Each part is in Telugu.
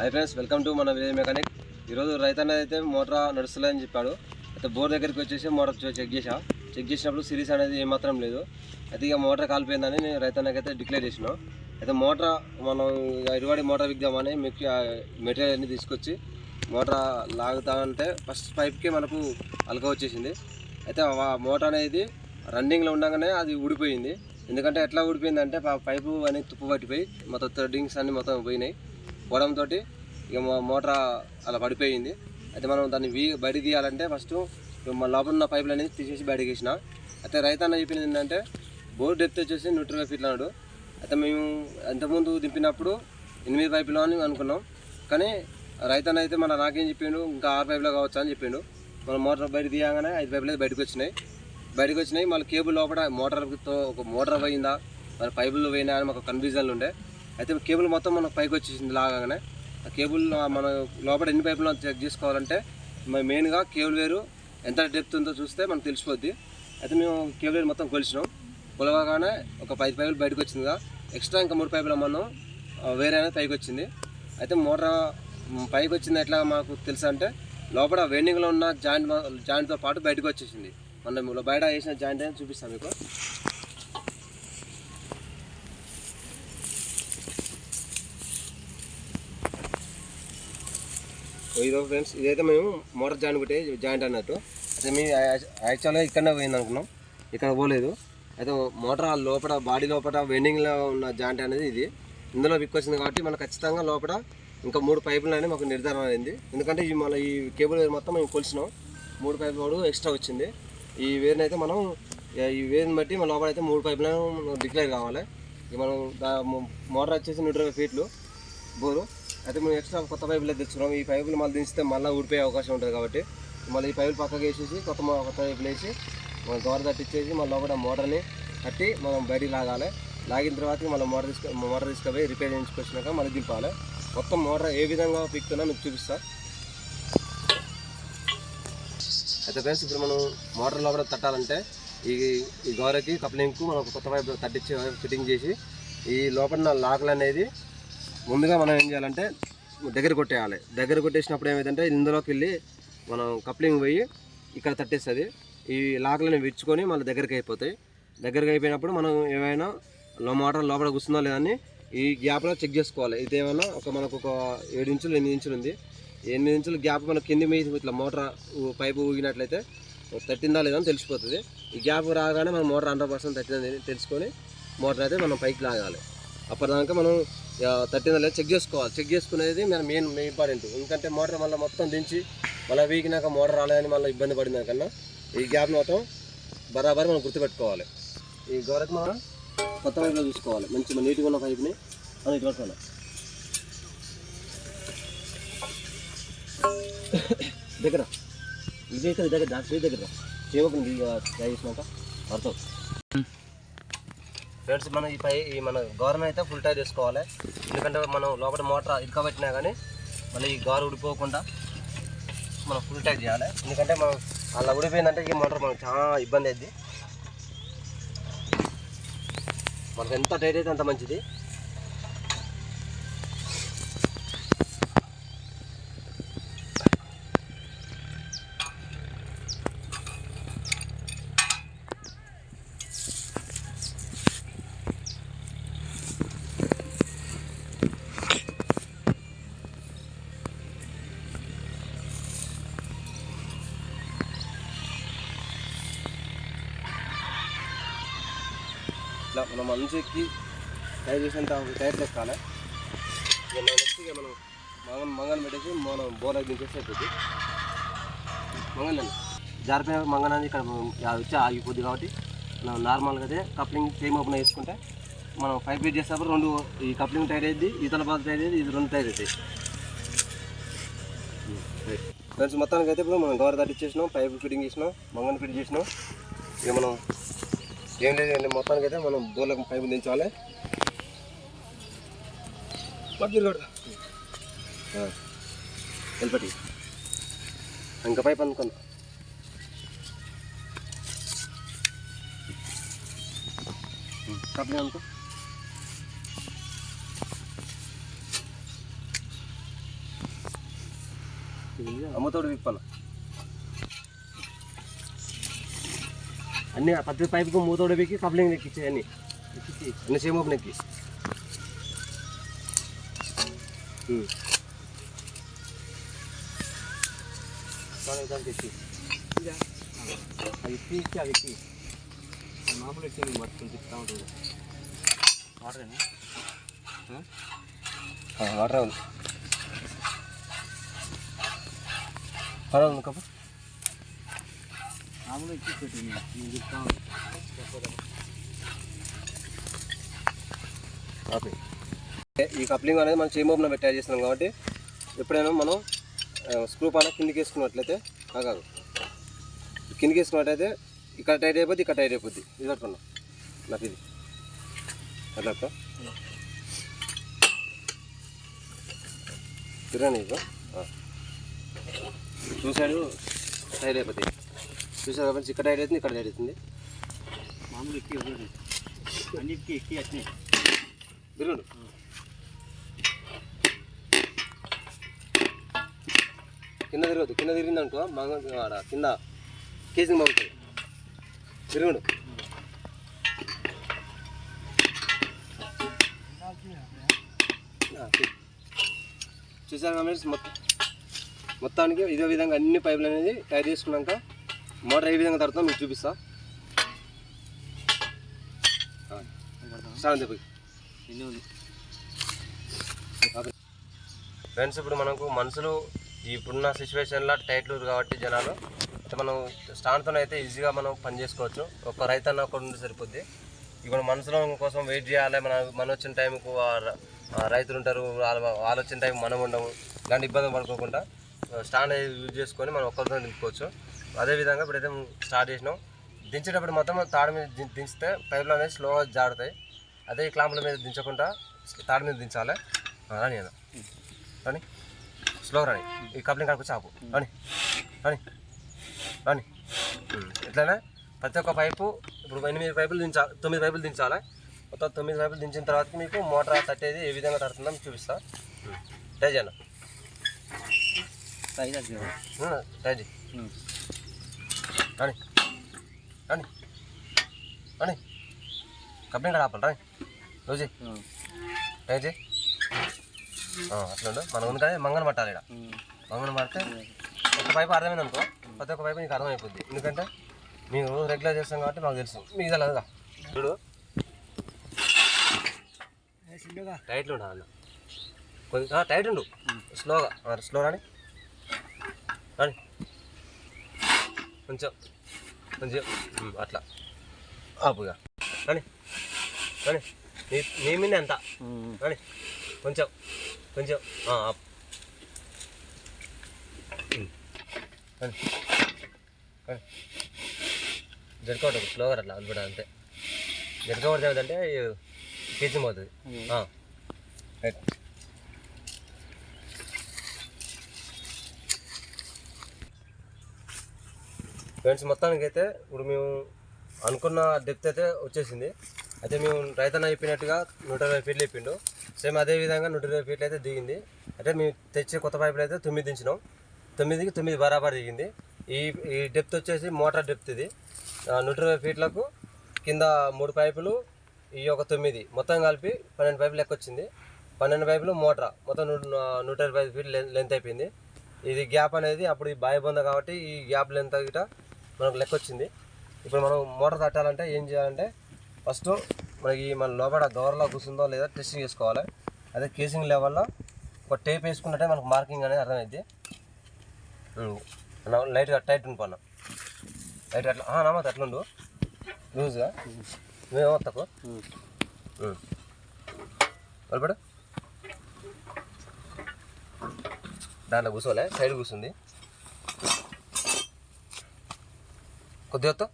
హై ఫ్రెండ్స్ వెల్కమ్ టు మన విలేజ్ మెకానిక్ ఈరోజు రైతన్న అయితే మోటార్ నడుస్తలేదని చెప్పాడు. అయితే బోర్ దగ్గరికి వచ్చేసి మోటార్ చెక్ చేసా చెక్ చేసినప్పుడు సిరీస్ అనేది ఏమాత్రం లేదు. అయితే ఇక మోటార్ కాలిపోయిందని నేను రైతన్నకైతే డిక్లేర్ చేసినాం. అయితే మోటార్ మనం ఇరువాడి మోటార్ విగ్దామని మీకు మెటీరియల్ అన్ని తీసుకొచ్చి మోటార్ లాగుతామంటే ఫస్ట్ పైప్కి మనకు అలక వచ్చేసింది. అయితే ఆ మోటార్ అనేది రన్నింగ్లో ఉండగానే అది ఊడిపోయింది. ఎందుకంటే ఎట్లా ఊడిపోయిందంటే పైపు అని తుప్పు పట్టిపోయి మొత్తం థ్రెడ్డింగ్స్ అన్నీ మొత్తం పోయినాయి. పోవడంతో ఇక మోటార్ అలా పడిపోయింది. అయితే మనం దాన్ని వీ బయట తీయాలంటే ఫస్ట్ మన లోపల ఉన్న పైపులు అనేది తీసేసి బయటకి వేసిన. అయితే రైతన్న చెప్పింది ఏంటంటే బోర్ డెప్త్ వచ్చేసి నూట ఇరవై ఫీట్లు అన్నాడు అయితే మేము అంతకుముందు దింపినప్పుడు ఎనిమిది పైపులు అని అనుకున్నాం. కానీ రైతన్న అయితే మన నాకేం చెప్పిండు ఇంకా ఆరు పైపులో కావచ్చు అని చెప్పిండు. మన మోటార్ బయట తీయగానే ఐదు పైపులు అయితే బయటకు వచ్చినాయి. బయటకు వచ్చినాయి మళ్ళీ కేబుల్ లోపల మోటార్తో ఒక మోటార్ పోయిందా మరి పైపులు పోయినా అని మాకు కన్ఫ్యూజన్లు ఉండే. అయితే కేబుల్ మొత్తం మనకు పైకి వచ్చేసింది లాగానే ఆ కేబుల్ మన లోపల ఎన్ని పైపులు చెక్ చేసుకోవాలంటే మెయిన్గా కేబుల్ వేరు ఎంత డెప్త్ ఉందో చూస్తే మనకు తెలిసిపోద్ది. అయితే మేము కేబుల్ వేరు మొత్తం కొలిచినాం. కొలవగానే ఒక పది పైపులు బయటకు వచ్చిందిగా. ఎక్స్ట్రా ఇంకా మూడు పైపులు మనం వేరే అనేది పైకి వచ్చింది. అయితే మోటార్ పైకి వచ్చింది ఎట్లా మాకు తెలుసా అంటే లోపల వెండింగ్లో ఉన్న జాయింట్ జాయింట్తో పాటు బయటకు వచ్చేసింది. మనం బయట వేసిన జాయింట్ అని చూపిస్తాను మీకు. ఇదో ఫ్రెండ్స్. ఇదైతే మేము మోటార్ జాయింట్ పెట్టే జాయింట్ అన్నట్టు. అయితే మేము యాక్చువల్గా ఇక్కడనే పోయింది అనుకున్నాం. ఇక్కడ పోలేదు. అయితే మోటార్ ఆ లోపల బాడీ లోపల వెండింగ్లో ఉన్న జాయింట్ అనేది ఇది. ఇందులో విక్కొచ్చింది కాబట్టి మనకు ఖచ్చితంగా లోపల ఇంకా మూడు పైపులు అనేది మాకు నిర్ధారణ అయింది. ఎందుకంటే ఈ మన ఈ కేబుల్ వైర్ మొత్తం మేము కొలిసినాం మూడు పైపులు కూడా ఎక్స్ట్రా వచ్చింది. ఈ వేరుని అయితే మనం ఈ వేరుని బట్టి మన లోపల అయితే మూడు పైపులను డిక్లేర్ కావాలి. ఇక మనం మోటార్ వచ్చేసి నూట ఇరవై ఫీట్లు. బోరు. అయితే మేము ఎక్స్ట్రా కొత్త పైపులు తెచ్చుకున్నాం. ఈ పైపులు మళ్ళీ దించితే మళ్ళీ ఊడిపోయే అవకాశం ఉంటుంది కాబట్టి మళ్ళీ ఈ పైపులు పక్కకి వేసేసి కొత్త కొత్త పైపులు వేసి మనం దోర తట్టించేసి మళ్ళీ లోపల మోటార్ని కట్టి మనం బయటికి లాగాలి. లాగిన తర్వాత మళ్ళీ మోటార్ తీసుకు మోటార్ తీసుకుపోయి రిపేర్ చేయించుకొచ్చినాక మళ్ళీ దింపాలి. మొత్తం మోటార్ ఏ విధంగా పిక్తున్నా మీకు చూపిస్తా. అయితే ఫ్రెండ్స్ ఇప్పుడు మనం మోటార్ లోపల తట్టాలంటే ఈ ఈ గోరకి కప్లింగ్కు మనం కొత్త వైపు తట్టించి ఫిట్టింగ్ చేసి ఈ లోపల లాక్లు లాకులు అనేది ముందుగా మనం ఏం చేయాలంటే దగ్గర కొట్టేయాలి. దగ్గర కొట్టేసినప్పుడు ఏమైందంటే ఇందులోకి వెళ్ళి మనం కప్లింగ్ పోయి ఇక్కడ తట్టేస్తుంది. ఈ లాకులను విచ్చుకొని మళ్ళీ దగ్గరికి అయిపోతాయి. దగ్గరికి అయిపోయినప్పుడు మనం ఏమైనా లో మోటార్ లోపల కూర్చుందో లేదని ఈ గ్యాప్లో చెక్ చేసుకోవాలి. ఇది ఏమైనా ఒక మనకు ఒక ఏడు ఇంచులు ఎనిమిది ఇంచులు ఉంది. ఎనిమిది ఇంచుల గ్యాప్ మన కింది మీద ఇట్లా మోటార్ పైపు ఊగినట్లయితే తట్టిందా లేదా అని తెలిసిపోతుంది. ఈ గ్యాప్ రాగానే మనం మోటార్ హండ్రెడ్ పర్సెంట్ తట్టిందని తెలుసుకొని మోటార్ అయితే మనం పైకి లాగాలి. అప్పటిదాకా మనం ఆ, తట్టిందా లేదా చెక్ చేసుకోవాలి. చెక్ చేసుకునేది మన మెయిన్ ఇంపార్టెంట్ ఎందుకంటే మోటార్ మళ్ళీ మొత్తం దించి మళ్ళీ వీకినాక మోటార్ రాలేదని మళ్ళీ ఇబ్బంది పడిన కన్నా ఈ గ్యాప్ మొత్తం బరాబర్ మనం గుర్తుపెట్టుకోవాలి. ఈ గోరకు మనం కొత్త పైపులో చూసుకోవాలి. మంచి నీట్గా ఉన్న పైపుని మనం ఇటు పట్టుకోవాలి. దగ్గర ఇది దగ్గర దగ్గర చేయకుండా ట్రై చేసినాక అర్థం ఫ్రెండ్స్ మనం ఈ పై ఈ మన గోరను అయితే ఫుల్ టైర్ చేసుకోవాలి ఎందుకంటే మనం లోపల మోటార్ ఇరుకబెట్టినా కానీ మళ్ళీ ఈ గోర ఉడిపోకుండా మనం ఫుల్ టైర్ చేయాలి. ఎందుకంటే మనం అలా ఉడిపోయిందంటే ఈ మోటార్ మనకు చాలా ఇబ్బంది అయింది మనకు ఎంత టైట్ అయితే అంత మంచిది. ఇట్లా మనం మంచికి టైర్ చేసినంత తయారు తెక్కాలి ఇక మనం నెక్స్ట్ ఇక మనం మంగన్ మంగన్ పెట్టేసి మనం బోర్ దించేసి అయిపోద్ది. మంగన్ జారిపోయిన మంగన్ అనేది ఇక్కడ వచ్చి ఆగిపోద్ది కాబట్టి మనం నార్మల్గా అయితే కప్లింగ్ సేమ్ ఓపెన్ చేసుకుంటే మనం పైప్ ఫిట్ చేసేటప్పుడు రెండు ఈ కప్లింగ్ టైర్ అయ్యింది ఈ తలపాత టైర్ అయ్యింది ఇది రెండు టైర్ అవుతాయి ఫ్రెండ్స్ మొత్తానికి అయితే ఇప్పుడు మనం గవర్ ఇచ్చేసినాం పైప్ ఫిట్టింగ్ చేసినాం మంగన్ ఫిట్ చేసినాం. ఇక మనం ఏం లేదు ఏం లేదు మొత్తానికి అయితే మనం బోర్లకు పైపు దించాలి వెళ్ళపటి ఇంకా పైపు అనుకోండి కప్లింగ్ అనుకో అమ్మతోడు విప్పన్న అన్ని ప్రతి పైపుకు మూతోడు పెక్కి కప్లింగ్ ఎక్కించే అన్ని. అన్ని సేమ్ ఓపెన్ ఎక్కి. దానికి ఎక్కి. అది ఎక్కి అది ఎక్కి. మామూలు ఎక్కి మొత్తం తిప్పుతూ ఉంటుంది వాటరేనా ఆ, వాటర్ ఉంది. పర్వాలేదు ఉంది కప్పు. మామూలు పెట్టింది ఓకే ఈ కప్లింగ్ అనేది మనం చేయి ఓపెన్ పెట్టి చేస్తున్నాం కాబట్టి ఎప్పుడైనా మనం స్క్రూ పాన కిందికి వేసుకున్నట్లయితే కాదు కిందికి వేసుకున్నట్టయితే ఇక్కడ టైట్ అయిపోద్ది ఇక్కడ టైట్ అయిపోద్ది. ఇది పట్టుకున్నాం నాకు ఇది. అట్లా అక్క. తిరగని ఇవ్వ. ఆ. టైట్ అయిపోతాయి చూసాడు కాబట్టి ఇక్కడ టైట్ అవుతుంది ఇక్కడ టైట్ అవుతుంది మామూలు ఎక్కి అన్నిటికీ ఎక్కి వచ్చినాయి తిరుగుడు కింద తిరగదు కింద తిరిగిందనుకో మంగ ఆడ కింద కేసింగ్ బాగుంటుంది. తిరుగుడు చూసారు మొత్తం మొత్తానికి ఇదే విధంగా అన్ని పైపులు అనేది తయారు చేసుకున్నాక మోటార్ ఏ విధంగా తడుతుందో మీకు చూపిస్తా. ఫ్రెండ్స్ ఇప్పుడు మనకు మనుషులు ఇప్పుడున్న సిచ్యువేషన్లో టైట్లు కాబట్టి జనాలు అయితే మనం స్టాండ్తో అయితే ఈజీగా మనం పని చేసుకోవచ్చు. ఒక రైతన్న ఒకటి ఉంటే సరిపోద్ది. ఇప్పుడు మనుషుల కోసం వెయిట్ చేయాలి. మన మన వచ్చిన టైంకు రైతులు ఉంటారు. వాళ్ళ వాళ్ళు వచ్చిన టైం మనం ఉండము. ఇలాంటి ఇబ్బంది పడుకోకుండా స్టాండ్ యూజ్ చేసుకొని మనం ఒక్కరితో నింపుకోవచ్చు అదేవిధంగా ఇప్పుడైతే స్టార్ట్ చేసినాం. దించేటప్పుడు మొత్తం తాడు మీద దించితే పైపులు అనేది స్లోగా జారుతాయి. అదే ఈ క్లాంపుల మీద దించకుండా తాడు మీద దించాలి. రాని అన్న రాని? స్లో రాని. ఈ కప్లింగ్ కాడికి వచ్చి ఆపు. రాని? రాని? రాని? ఇట్లానే ప్రతి ఒక్క పైపు ఇప్పుడు ఎనిమిది పైపులు దించాలి తొమ్మిది పైపులు దించాలి? మొత్తం తొమ్మిది పైపులు దించిన తర్వాత మీకు మోటార్ తట్టేది ఏ విధంగా తడుతుందో మీకు చూపిస్తా. ఉమ్, ట్రై చేయండి రాని రాని రాని కప్లింగ్ కాడ ఆపాలి రాని రోజు ఆ, అట్లా ఉండు మనం ఉంది కానీ మంగన పట్టాలి ఇక్కడ మంగన పడితే ఒక పైపు అర్థమైంది అనుకో ప్రతి ఒక్క పైపు నీకు అర్థమైపోద్ది ఎందుకంటే మేము రెగ్యులర్ చేస్తాం కాబట్టి మాకు తెలుసు మీకు తెలియదుగా చూడు టైట్లు ఉండాలి అన్న కొంచెం టైట్ ఉండు స్లోగా స్లో రాని రాని కొంచెం కొంచెం అట్లా. ఆపుగా. రాని రాని. నీ నీ మీద ఎంత? రాని. కొంచెం కొంచెం ఆపు. రాని. రాని. జరుకోవటం స్లోగా అట్లా వదిలిపెట్టాలి అంతే. జరుకోవడం ఏమిటంటే కేసింగ్ పోతుంది. రైట్. ఫ్రెండ్స్ మొత్తానికి అయితే ఇప్పుడు మేము అనుకున్న డెప్త్ అయితే వచ్చేసింది. అయితే మేము రైతన్న చెప్పినట్టుగా నూట ఇరవై ఫీట్లు చెప్పిండు సేమ్ అదే విధంగా నూట ఇరవై ఫీట్లు అయితే దిగింది. అంటే మేము తెచ్చే కొత్త పైపులు అయితే తొమ్మిది దించినాం. తొమ్మిదికి తొమ్మిది బరాబర్ దిగింది. ఈ ఈ డెప్త్ వచ్చేసి మోటార్ డెప్త్ ఇది. నూట ఇరవై ఫీట్లకు కింద మూడు పైపులు ఈ ఒక తొమ్మిది. మొత్తం కలిపి పన్నెండు పైపులు లెక్క వచ్చింది పన్నెండు పైపులు మోటార్. మొత్తం నూట నూట ఇరవై ఫీట్ లెంత్ అయిపోయింది. ఇది గ్యాప్ అనేది అప్పుడు ఈ బాయి బొంద కాబట్టి ఈ గ్యాప్ లెంత్ గిట మనకు లెక్క వచ్చింది. ఇప్పుడు మనం మోటార్ తట్టాలంటే ఏం చేయాలంటే ఫస్ట్ మనకి మన లోపల గవర్లో కూర్చుందో లేదా టెస్టింగ్ చేసుకోవాలి. అదే కేసింగ్ లెవెల్లో ఒక టేప్ వేసుకున్నట్టే మనకు మార్కింగ్ అనేది అర్థమైంది లైట్గా టైట్ ఉండిపోన్నా లైట్ అట్లా నమ్మ అట్లుండు లూజ్గా మేము తక్కువ వలపడు దాంట్లో కూర్చోలే సైడ్ కూర్చుంది. కొద్దిగా వస్తావు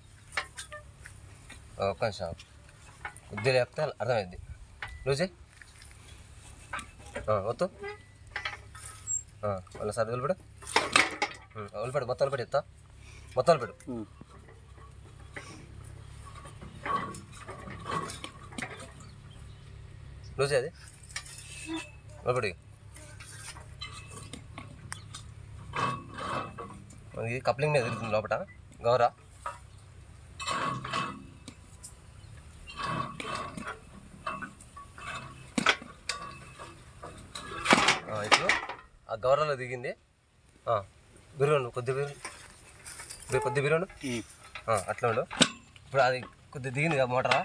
ఒక్క నిమిషం. కొద్దిగా లేకపోతే అర్థమైంది. లూజే? వద్దు. వాళ్ళ సార్ వదిలిపెడు ఉమ్, వదిలిపెడు మొత్తం వదిలిపెడు ఎత్తా మొత్తం వదిలిపెడు లూజే అది? వదిలిపెడు ఇక. మనకి కప్లింగ్ మీద తిరుగుతుంది లోపల గౌర ఆ, ఇప్పుడు గౌరలో దిగింది. బిర్యానీ కొద్ది బిర్యానీ కొద్ది బిర్యానీ అట్లా ఉండు. ఇప్పుడు అది కొద్ది దిగింది కదా మోటారా?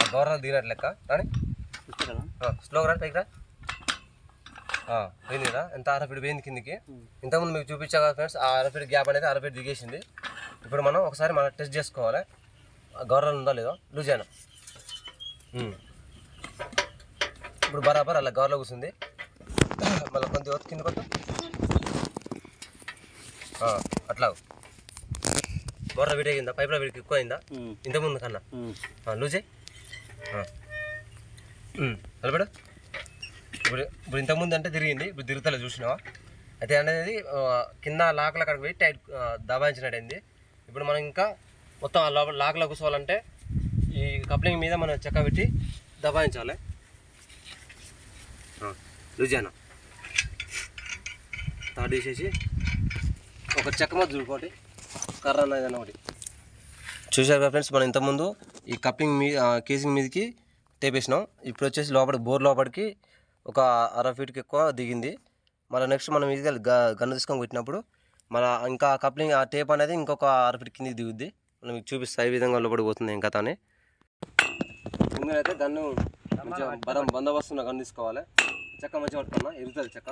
ఆ గౌరవ దిగినట్టు లెక్క. రాని? స్లోగా రా పైకి రా. పోయింది కదా. ఎంత అరఫీట్ పోయింది కిందికి? ఇంతకుముందు మీకు చూపించా కదా ఫ్రెండ్స్ ఆ అరఫీట్ గ్యాప్ అనేది అరఫీట్ దిగేసింది. ఇప్పుడు మనం ఒకసారి మనం టెస్ట్ చేసుకోవాలి. ఆ గౌరవం ఉందో లేదో? లూజ్ అయినా. ఇప్పుడు బరాబర్ అలా గౌరలో కూర్చుంది. మళ్ళీ కొంత కింద కొట్టు అట్లా. మోటార్ వీడియో అయిందా? పైప్లో వీడికి ఎక్కువ అయిందా? ఇంతకుముందు కన్నా. లూజే నిలబడు ఇప్పుడు ఇప్పుడు ఇంతకుముందు అంటే తిరిగింది. ఇప్పుడు తిరుగుతలే చూసినావా? అయితే అనేది కింద లాక్ల అక్కడికి పోయి టైట్ ఆ, దబాయించినట్టు అయింది ఇప్పుడు మనం ఇంకా మొత్తం ఆ లోపల లాక్లో కూర్చోవాలంటే ఈ కప్లింగ్ మీద మనం చెక్క పెట్టి దబాయించాలి. లూజానా తాడు వేసేసి ఒక చెక్క మధ్య చూడుకోటి కర్ర అన్న ఏదైనా ఒకటి. చూశారు కదా ఫ్రెండ్స్ మనం ఇంతకుముందు ఈ కప్లింగ్ మీ కేసింగ్ మీదకి టేపేసినాం. ఇప్పుడు వచ్చేసి లోపలికి బోర్ లోపలికి ఒక అర ఫీట్కి ఎక్కువ దిగింది. మళ్ళీ నెక్స్ట్ మనం ఇది గన్ను తీసుకొని కొట్టినప్పుడు మన ఇంకా కప్లింగ్ ఆ టేప్ అనేది ఇంకొక అర ఫీట్ కిందకి దిగుద్ది. మనం మీకు చూపిస్తా ఈ విధంగా లోపలికి పోతుంది ఇంకా అని. ముందరైతే గన్ను బరం బందోబస్తున్న గన్ను తీసుకోవాలి. చెక్క మంచిగా పట్టుకున్నా ఎరుగుతుంది చెక్క.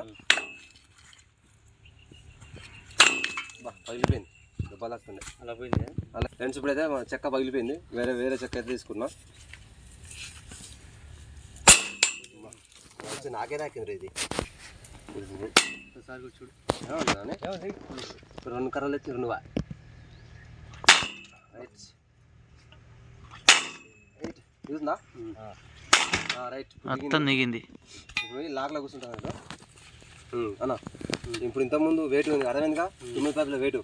పగిలిపోయింది. దెబ్బలాస్తుండే అలా పోయింది అలా. ఫ్రెండ్స్ ఇప్పుడైతే మన చెక్క పగిలిపోయింది. వేరే వేరే చెక్క అయితే తీసుకున్నా. వచ్చి నాకే తాకింది ఇది. చూడు? రెండు కర్రలు ఎత్తి రెండు వా. రైట్. రైట్. దిగింది. ఇప్పుడు పోయి లాక్లో కూర్చుంటాను అన్న ఇప్పుడు ఇంతకుముందు వెయిట్ ఉంది అర్థమైందిగా తొమ్మిది పైపుల వెయిట్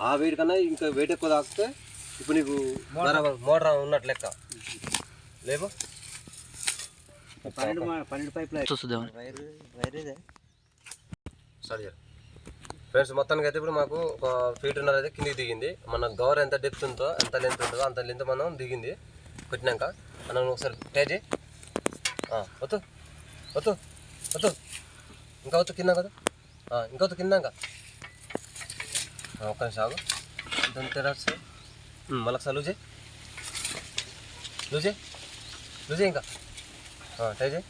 ఆ వెయిట్ కన్నా ఇంకా వెయిట్ ఎక్కువ తాకితే ఇప్పుడు నీకు మోటార్. ఉన్నట్టు లెక్క. లేవు పన్నెండు పన్నెండు పైపులు. చేయాలి ఫ్రెండ్స్ మొత్తానికి అయితే ఇప్పుడు మాకు ఒక ఫీట్ ఉన్నర అయితే కిందికి దిగింది. మన గవర్ ఎంత డెప్త్ ఉందో ఎంత లెంత్ ఉంటుందో అంత లెంత్ మనం దిగింది. కొట్టినాక. మనం ఒకసారి ఆ, వద్దు. వద్దు. వద్దు. ఇంకా వద్దు కింద? కదా ఆ, ఇంకా వద్దు కిందాక ఒక్క నిమిషం ఆగు. ఎంత తెరాల్సి మళ్ళీ ఒకసారి లూజే లూజే లూజే ఇంకా. ట్రై చేయి.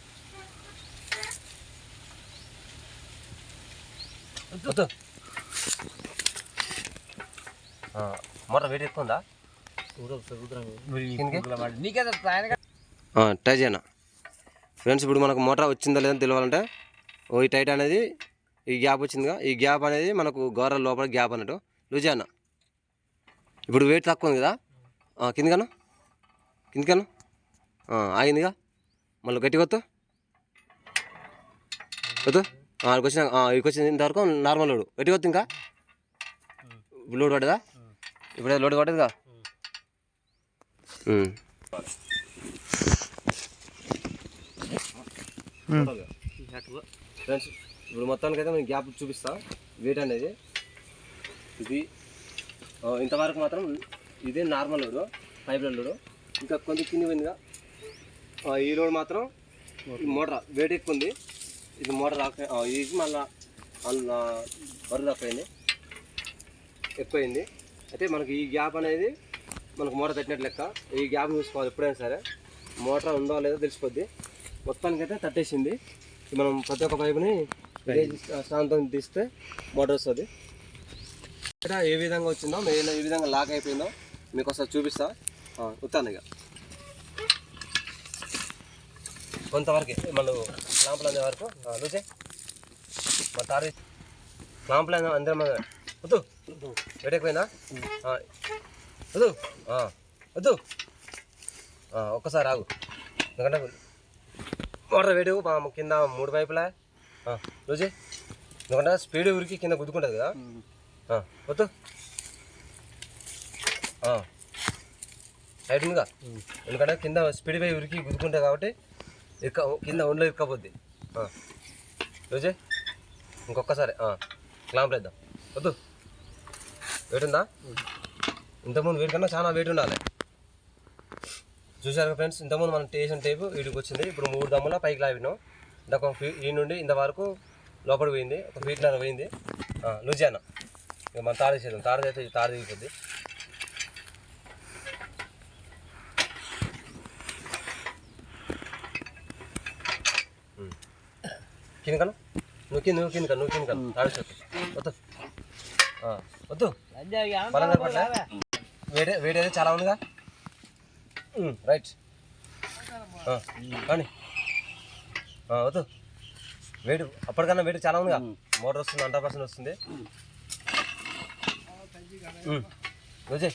మోటార్ వెయిట్ ఎక్కువ ఉందా? ట్రై చేయనా ఫ్రెండ్స్ ఇప్పుడు మనకు మోటార్ వచ్చిందా లేదని తెలియాలంటే ఈ టైట్ అనేది ఈ గ్యాప్ వచ్చిందిగా ఈ గ్యాప్ అనేది మనకు గోర్ర లోపల గ్యాప్ అన్నట్టు. లూజ్ అన్న ఇప్పుడు వెయిట్ తక్కువ ఉంది కదా? కిందికను కిందికను ఆగిందిగా? మళ్ళీ గట్టిగా వద్దు వద్దు ఇక్కడికి వచ్చిన ఇక్కడికి వచ్చిన ఇంతవరకు నార్మల్ లోడు గట్టి వద్దు ఇంకా? లోడ్ పడ్డదా? ఇప్పుడే లోడ్ పడ్డదిగా? ఉమ్. ఫ్రెండ్స్ ఇప్పుడు మొత్తానికి అయితే నేను గ్యాప్ చూపిస్తా. వెయిట్ అనేది ఇది ఇంతవరకు మాత్రం ఇదే నార్మల్ లోడు పైప్ లోడు ఇంకా కొంచెం కింది పోయిందిగా. ఈ లోడ్ మాత్రం ఈ మోటార్ వెయిట్ ఎక్కువ ఉంది. ఇది మోటార్ రాక ఇది మళ్ళా బరువు తక్కువైంది ఎక్కువైంది అయితే మనకి ఈ గ్యాప్ అనేది మనకు మోటార్ తట్టినట్టు లెక్క. ఈ గ్యాప్ చూసుకోవాలి ఎప్పుడైనా సరే. మోటార్ ఉందో లేదో తెలిసిపోద్ది. మొత్తానికైతే తట్టేసింది. మనం ప్రతి ఒక్క పైపుని శాంతం తీస్తే మోటార్ వస్తుంది. ఇక్కడ ఏ విధంగా వచ్చిందో మెయిన్ ఏ విధంగా లాక్ అయిపోయిందో మీకు ఒకసారి చూపిస్తా. ఉత్తాను ఇక. కొంతవరకే మళ్ళీ లాంపులు అందే వరకు. లూచే మా తారీ లాంపులు అందే అందరం వద్దు. వేడెక్కుపోయిందా? వద్దు. వద్దు. ఒక్కసారి ఆగు. ఎందుకంటే మోటార్ వేడు మా కింద మూడు పైపులా రోజే ఎందుకంటే స్పీడ్ ఉరికి కింద గుద్దుకుంటుంది కదా. వద్దు సైడ్ ఉందిగా? ఎందుకంటే కింద స్పీడ్ పై ఉరికి గుద్దుకుంటుంది కాబట్టి ఇక్క కింద ఒంట్లో ఇరుక్కపోద్ది. రోజే ఇంకొకసారి క్లాంప్ వేద్దాం. వద్దు వెయిట్ ఉందా? ఇంతకుముందు వెయిట్ కన్నా చాలా వెయిట్ ఉండాలి. చూసారు ఫ్రెండ్స్ ఇంతకుముందు మనం టేషన్ టేపు వీడికి వచ్చింది. ఇప్పుడు మూడు దమ్ముల పైకి లావినాం ఇంత ఒక ఫీ ఈ నుండి ఇంత వరకు లోపల పోయింది. ఒక ఫీట్లర్ పోయింది. లూజియానా ఇక మనం తాడు చేద్దాం తాడు అయితే తాడు దిగిపోద్ది. కింద కను నువ్వు కింద నువ్వు కింద నువ్వు కింద తాడు వద్దు. వద్దు. వేడి వేడి అయితే చాలా ఉందిగా. రైట్. కానీ వద్దు. వేడి. అప్పటికన్నా వేడి చాలా ఉందిగా. మోటార్ వస్తుంది హండ్రెడ్ పర్సెంట్ వస్తుంది. రోజే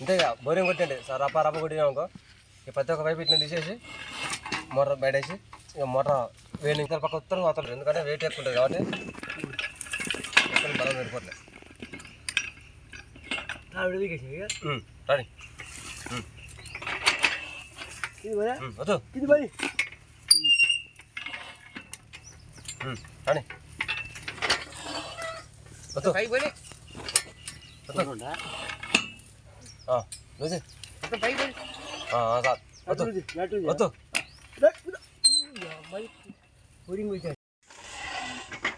ఇంతేగా బోరింగ్ కొట్టండి సార్ రప్ప రప్ప కొట్టినా అనుకో. ఇక ప్రతి ఒక్క పైపు ఇట్లా తీసేసి మోటార్ బయట వేసి ఇక మోటార్ వేడి ఇంకా పక్క ఉత్తరం అవుతారు ఎందుకంటే వెయిట్ ఎక్కువ ఉంటుంది కాబట్టి బలం రాని ఉమ్, ఉమ్, వద్దు. ఇది ఉమ్, రాని. వద్దు. వద్దు. ఆ, రోజే ఆ, ఆ, సార్ వద్దు. వద్దు.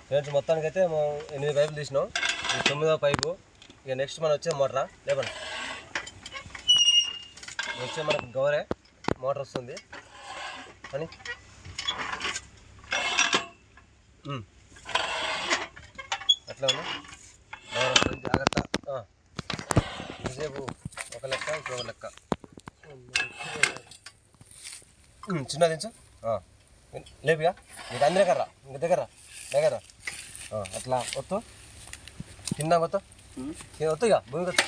ఫ్రెండ్స్ మొత్తానికి అయితే మనం ఎనిమిది పైపులు తీసినాం. ఇది తొమ్మిదో పైపు. ఇక నెక్స్ట్ మనం వచ్చే మోటరా? లేపండి. వచ్చే మనకు గౌరే మోటార్ వస్తుంది. అని. అట్లా ఉన్నా. వస్తుంది. జాగ్రత్త. ఆ. ఇంతసేపు ఒక లెక్క ఒక లెక్క. ఉమ్, చిన్న దించు ఆ. లేపిగా నీకు అందరి దగ్గర ఇంక దగ్గర దగ్గర అట్లా కింద కొత్త కింద వత్తు ఇక. భూమి కొత్త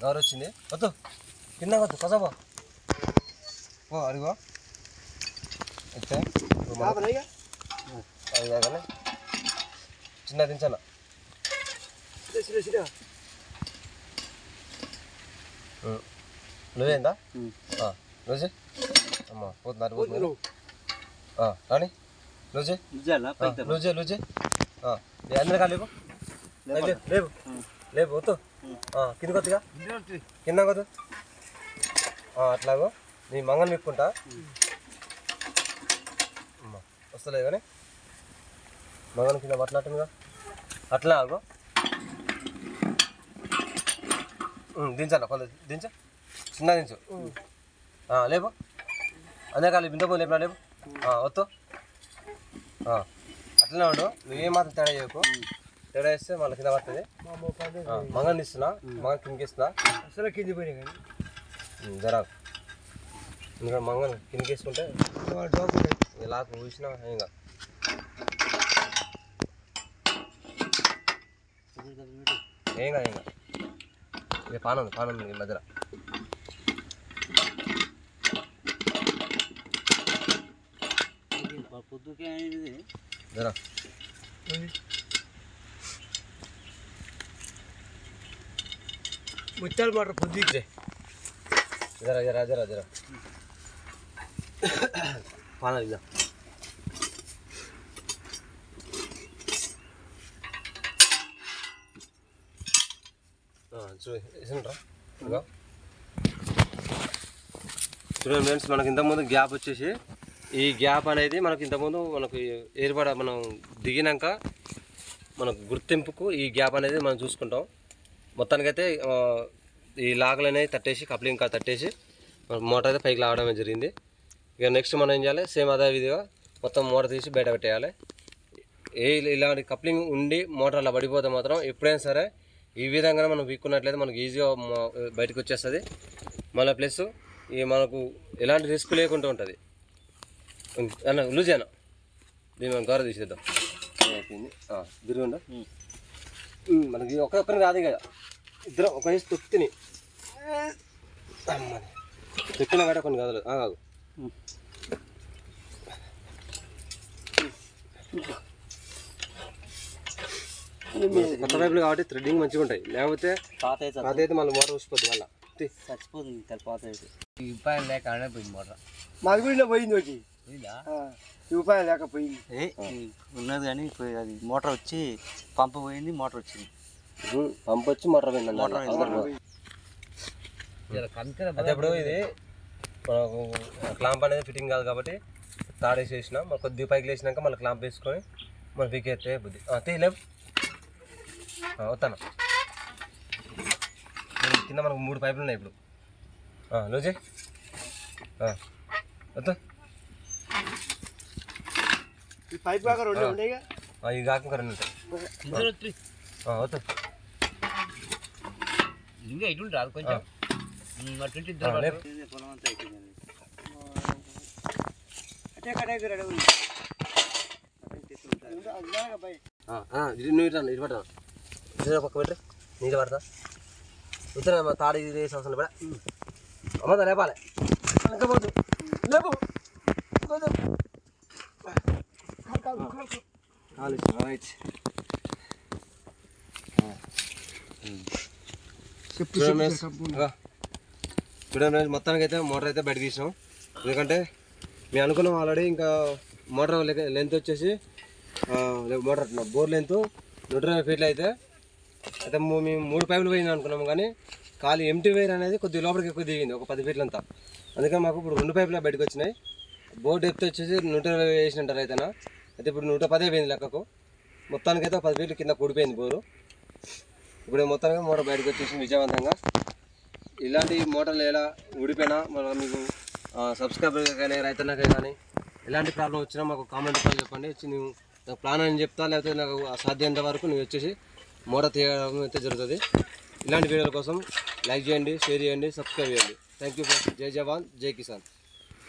గౌరవ వచ్చింది. వద్దు కింద కొత్త కొసపో ఓ అడిగో. అది కాగానే చిన్న దించాల నువ్వేందా? రోజే అమ్మా పోతున్నారు పోతున్నారు. రాణి లూజే లూజే లూజే అందరి లేపు. లేపు? లేపు. వద్దు కింద కొద్దిగా కింద కొద్దు అట్లాగో. నీ మంగళ మిక్కుంటా అమ్మా, వస్తలేదు కానీ మంగళం కింద మాట్లాడుతుందిగా అట్లా ఆగో. దించాల కొంత దించు. చిన్న దించు. లేపు. అందే కాదు ఇంత లేపు. వద్దు అట్లనే ఉండు. నువ్వేం మాత్రం తేడా చేయకు. తేడా వేస్తే మళ్ళీ కింద పడుతుంది. మంగళని ఇస్తున్నా మంగళ కిందకి ఇస్తున్నా. అసలు కింది పోయినాయి కానీ. జరా ఇంకా మంగళ కిందకి వేసుకుంటే ఇలా ఊసినా ఇంకా ఏం కాదు ఇంకా ఇక పానం పానం ఈ మధ్యలో పొద్దుకే అనేది జరా ముత్యాల మాట పొద్దుకే జరా జరా జరా జరా పానం ఇదా చూడు చూడండి ఫ్రెండ్స్ మనకి ఇంతకుముందు గ్యాప్ వచ్చేసి ఈ గ్యాప్ అనేది మనకి ఇంతకుముందు మనకు ఏర్పడ మనం దిగినాక మనకు గుర్తింపుకు ఈ గ్యాప్ అనేది మనం చూసుకుంటాం. మొత్తానికైతే ఈ లాగులు అనేవి తట్టేసి కప్లింగ్ తట్టేసి మన మోటార్ అయితే పైకి లాగడమే జరిగింది. ఇక నెక్స్ట్ మనం ఏం చేయాలి? సేమ్ అదే విధిగా మొత్తం మోటార్ తీసి బయట పెట్టేయాలి. ఏ ఇలాంటి కప్లింగ్ ఉండి మోటార్ అలా పడిపోతే మాత్రం ఎప్పుడైనా సరే ఈ విధంగా మనం వీక్కున్నట్లయితే మనకు ఈజీగా బయటకు వచ్చేస్తుంది. మళ్ళీ ప్లస్ ఈ మనకు ఎలాంటి రిస్క్ లేకుండా ఉంటుంది. అన్న లూజ్ అన్న దీన్ని మనం గౌరవ తీసేద్దాం తిరుగుండ మనకి ఒక ఒక్కరిని రాదు కదా ఇద్దరం ఒక తొక్కిని తొక్కిన కాడ కొన్ని కదలు. కాదు కొత్త పైపులు కాబట్టి థ్రెడ్డింగ్ మంచిగా ఉంటాయి. లేకపోతే పాత అయితే మళ్ళీ మోటార్ ఊసిపోద్ది మళ్ళీ. చచ్చిపోతుంది పాత అయితే. ఉపాయం లేక ఆడపోయింది మోటార్. మాది కూడా పోయింది ఒకటి. పోయిందా? ఈ ఉపాయం లేకపోయింది ఉన్నది కానీ అది మోటార్ వచ్చి పంపు పోయింది మోటార్ వచ్చింది. పంప్ వచ్చి మోటార్ పోయిందండి ఇలా కంకర ఇది క్లాంప్ అనేది ఫిట్టింగ్ కాదు కాబట్టి తాడేసి వేసిన మరి కొద్దిగా పైకి లేచినాక మళ్ళీ క్లాంప్ వేసుకొని మనం పీకెత్తే బుద్ధి తీయలేవు వస్తాను కింద మనకు మూడు పైపులు ఉన్నాయి ఇప్పుడు. లూజే వద్దా ఈ పైప్ కాక రెండు ఉండే ఇవి కాక ఇంకా రెండు ఉంటాయి. వద్దు ఇంకా ఇటు రాదు కొంచెం. ఉమ్, అటు ఇటు ఇద్దరు లేపు. పొలం అంతా అయిపోయింది అటే కటే రెడీ ఉంది ఇది నువ్వు ఇటు పట్టా పక్క పెట్టు నీళ్ళు పడతా. ఉత్తర తాడు ఇది వేసే అవసరం లేపడా అమ్మ లేపాలి. ఇంకా పోతు లేపు. రైట్ చూడండి మొత్తానికి అయితే మోటార్ అయితే బయట తీసినాం. ఎందుకంటే మేము అనుకున్నాం ఆల్రెడీ ఇంకా మోటార్ లెంత్ వచ్చేసి మోటార్ బోర్ లెంత్ నూట ఇరవై ఫీట్లు అయితే అయితే మేము మూడు పైపులు పోయింది అనుకున్నాము కానీ ఖాళీ ఎంటీ వైర్ అనేది కొద్ది లోపలికి ఎక్కువ దిగింది ఒక పది ఫీట్లు అంతా. అందుకని మాకు ఇప్పుడు రెండు పైపులు బయటకు వచ్చినాయి. బోర్ డెప్త్ వచ్చేసి నూట ఇరవై వేసినట్టు అయితేనా? అయితే ఇప్పుడు నూట పదే పోయింది లెక్కకు. మొత్తానికి అయితే ఒక పది ఫీట్లు కింద కూడిపోయింది బోరు ఇప్పుడు మొత్తానికి మోటార్ బయటకు వచ్చేసి విజయవంతంగా. ఇలాంటి మోటార్లు ఎలా ఊడిపోయినా మన మీకు సబ్స్క్రైబర్ కానీ రైతన్నకే కానీ ఎలాంటి ప్రాబ్లం వచ్చినా మాకు కామెంట్ రూపంలో చెప్పండి. వచ్చి నువ్వు నాకు ప్లాన్ అని చెప్తా లేకపోతే నాకు సాధ్యమైనంత వరకు నువ్వు వచ్చేసి మోటార్ తీయడం అయితే జరుగుతుంది. ఇలాంటి వీడియోల కోసం లైక్ చేయండి షేర్ చేయండి సబ్స్క్రైబ్ చేయండి. థ్యాంక్ యూ జై జవాన్ జై కిసాన్.